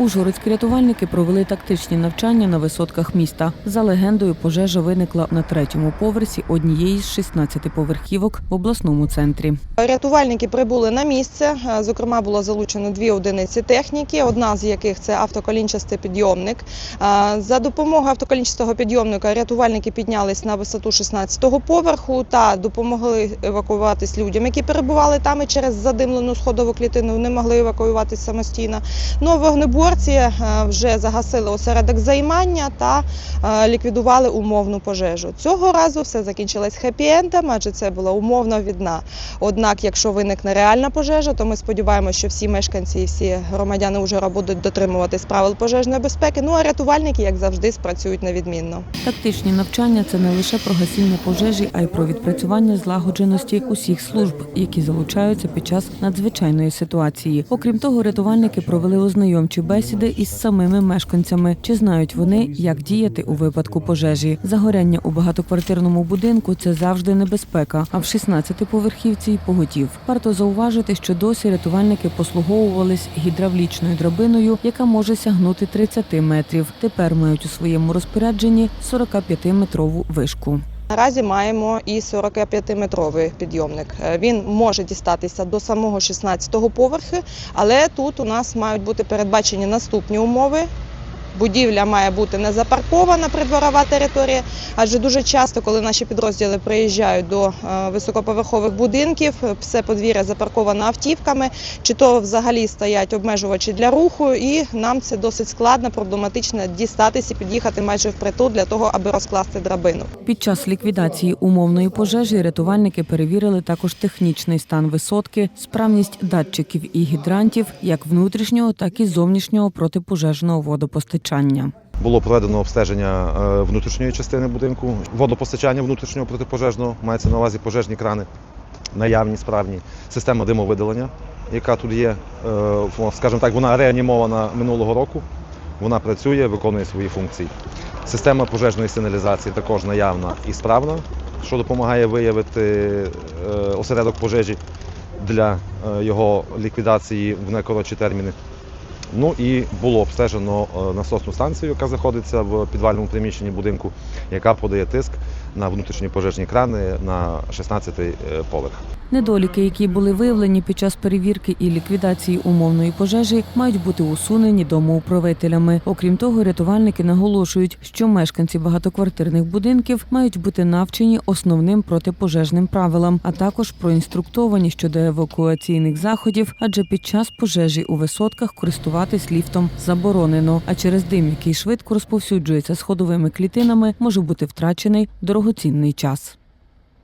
Ужгородські рятувальники провели тактичні навчання на висотках міста. За легендою, пожежа виникла на третьому поверсі однієї з 16 поверхівок в обласному центрі. Рятувальники прибули на місце. Е, Зокрема, було залучено дві одиниці техніки, одна з яких це автоколінчастий підйомник. Е, За допомогою автоколінчастого підйомника рятувальники піднялись на висоту 16-го поверху та допомогли евакуюватись людям, які перебували там і через задимлену сходову клітину не могли евакуюватись самостійно. Ну, а вогнеборці е, вже загасили осередок займання та е, ліквідували умовну пожежу. Цього разу все закінчилось хеппі-ендом, адже це була умовна відна. Однак, якщо виникне реальна пожежа, то ми сподіваємося, що всі мешканці і всі громадяни Ужгорода будуть дотримуватись правил пожежної безпеки. Ну а рятувальники, як завжди, спрацюють невідмінно. Тактичні навчання це не лише про гасіння пожежі, а й про відпрацювання злагодженості усіх служб, які залучаються під час надзвичайної ситуації. Окрім того, рятувальники провели ознайомчі бесіди із самими мешканцями, чи знають вони, як діяти у випадку пожежі. Загоряння у багатоквартирному будинку це завжди небезпека. А в 16-поверхівці й поготів. Варто зауважити, що досі рятувальники послуговувались гідравлічною драбиною, яка може сягнути 30 метрів. Тепер мають у своєму розпорядженні 45-метрову вишку. Наразі маємо і 45-метровий підйомник. Е, Він може дістатися до самого 16-го поверху, але тут у нас мають бути передбачені наступні умови. Будівля має бути не запаркована придворова територія, адже дуже часто, коли наші підрозділи приїжджають до е, високоповерхових будинків, все подвір'я запарковано автівками, чи то взагалі стоять обмежувачі для руху, і нам це досить складно, проблематично дістатися під'їхати майже впритул для того, аби розкласти драбину. Під час ліквідації умовної пожежі рятувальники перевірили також технічний стан висотки, справність датчиків і гідрантів, як внутрішнього, так і зовнішнього протипожежного водопостачання. Було проведено обстеження е, внутрішньої частини будинку, водопостачання внутрішнього протипожежного, мається на увазі пожежні крани, наявні, справні, система димовидалення, яка тут є, е, скажімо так, вона реанімована минулого року, вона працює, виконує свої функції. Система пожежної сигналізації також наявна і справна, що допомагає виявити е, осередок пожежі для його ліквідації в найкоротші терміни. Ну і було обстежено е, насосну станцію, яка знаходиться в підвальному приміщенні будинку, яка подає тиск на внутрішні пожежні крани на 16-й поверх. Недоліки, які були виявлені під час перевірки і ліквідації умовної пожежі, мають бути усунені домоуправителями. Окрім того, рятувальники наголошують, що мешканці багатоквартирних будинків мають бути навчені основним протипожежним правилам, а також проінструктовані щодо евакуаційних заходів, адже під час пожежі у висотках користуватись ліфтом заборонено. А через дим, який швидко розповсюджується сходовими клітинами, може бути втрачений дорогоцінний час.